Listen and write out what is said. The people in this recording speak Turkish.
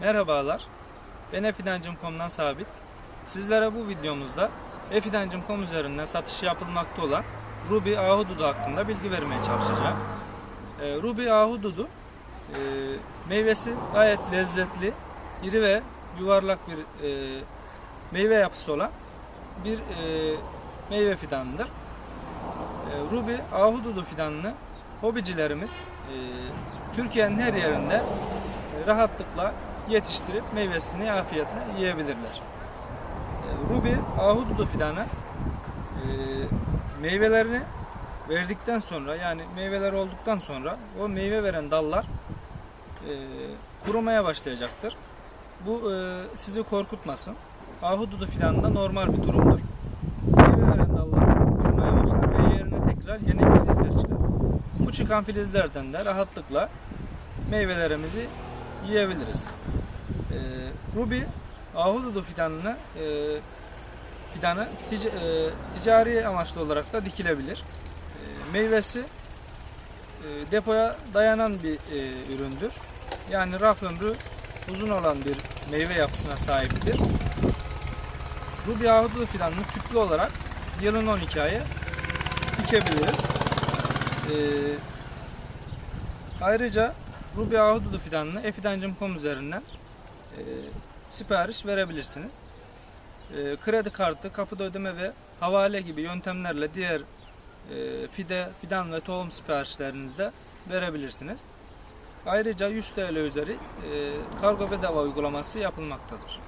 Merhabalar, ben efidancım.com'dan Sabit. Sizlere bu videomuzda efidancım.com üzerinden satışı yapılmakta olan Ruby Ahududu hakkında bilgi vermeye çalışacağım. Ee, Ruby Ahududu e, meyvesi gayet lezzetli, iri ve yuvarlak bir e, meyve yapısı olan bir e, meyve fidanıdır. Ruby Ahududu fidanını hobicilerimiz Türkiye'nin her yerinde rahatlıkla yetiştirip meyvesini afiyetle yiyebilirler. E, Ruby ahududu fidanı e, meyvelerini verdikten sonra yani meyveler olduktan sonra o meyve veren dallar e, kurumaya başlayacaktır. Bu sizi korkutmasın. Ahududu fidanında normal bir durumdur. Meyve veren dallar kurumaya başlar ve yerine tekrar yeni filizler çıkar. Bu çıkan filizlerden de rahatlıkla meyvelerimizi yiyebiliriz. Ee, Ruby ahududu fidanını e, fidanı tic- e, ticari amaçlı olarak da dikilebilir. E, meyvesi e, depoya dayanan bir e, üründür. Yani raf ömrü uzun olan bir meyve yapısına sahiptir. Ruby ahududu fidanını tüplü olarak yılın 12 ayı dikebiliriz. Ee, ayrıca Ruby Ahududu fidanını efidancım.com üzerinden e, sipariş verebilirsiniz. E, kredi kartı, kapıda ödeme ve havale gibi yöntemlerle diğer e, fide, fidan ve tohum siparişlerinizde verebilirsiniz. Ayrıca 100 TL üzeri e, kargo bedava uygulaması yapılmaktadır.